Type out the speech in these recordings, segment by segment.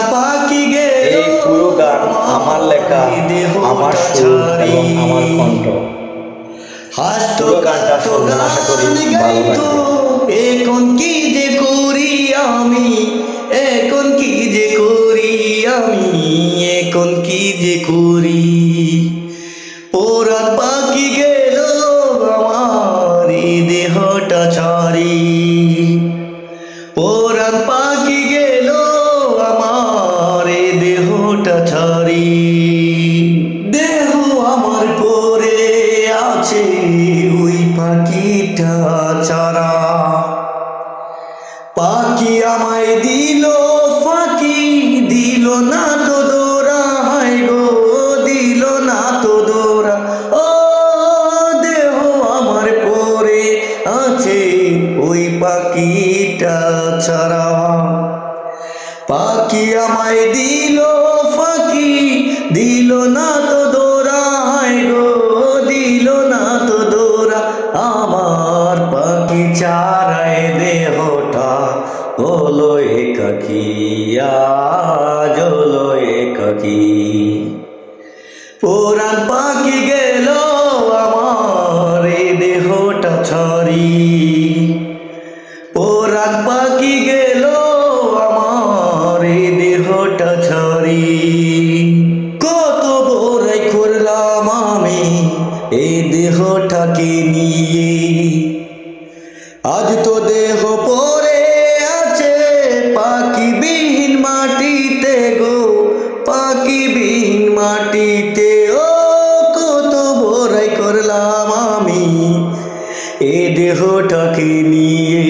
পাখি গেল এই পুরো গান আমার লেখা আমার সুর এবং আমার কণ্ঠ। হাসত গানটা শুনবেন, আশা করি ভালো লাগবে। এখন কি যে করি আমি? এখন কি যে করি আমি? এখন কি যে করি? পাখি গেল আমার দেহটা ছাড়ি। পোরান ছাড়ি দেহ আমার পরে আছে ওই পাখিটা ছাড়া পাখি আমায় দিল ফাঁকি দিল না। পাখি আমায় দিল ফাঁকি দিল না তো দোরা হাই গো, দিল না তো দোরা আমার পাখি চারায় দেহটা হলো একাকি আজ হলো একাকি পুরান পাখি গেল আমার এই দেহটা ছড়ি। পুরান পাখি গেল কত বড়াই করলাম আমি এই দেহটাকে নিয়ে। আজ তো দেহ পরে আছে, পাখিবিহীন মাটিতে গো, পাখিবিহীন মাটিতে। ও, কত বড়াই করলাম আমি, এ দেহটাকে নিয়ে।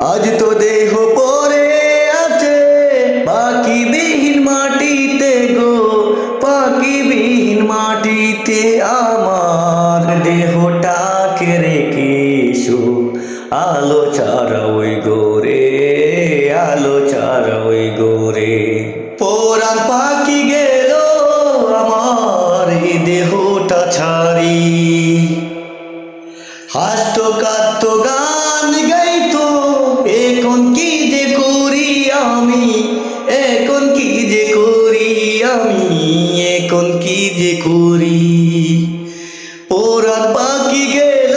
আজ তো দেহ পরে আমার দেহটাকে রেখে এসো আলো ছাড়া ওই গোরে, আলো ছাড়া ওই গোরে। পোরান পাখি গেল আমার দেহটা ছাড়ি। হাসত কাঁদত গান গাইতো, এখন কি যে করি আমি? এখন কি যে করি আমি? এখন কি যে করি? ওরা পাখি গেল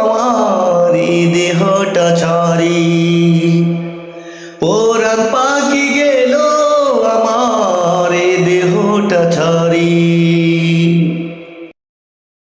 আমার দেহটা ছাড়ি। ওরা পাখি গেল আমার দেহটা ছাড়ি।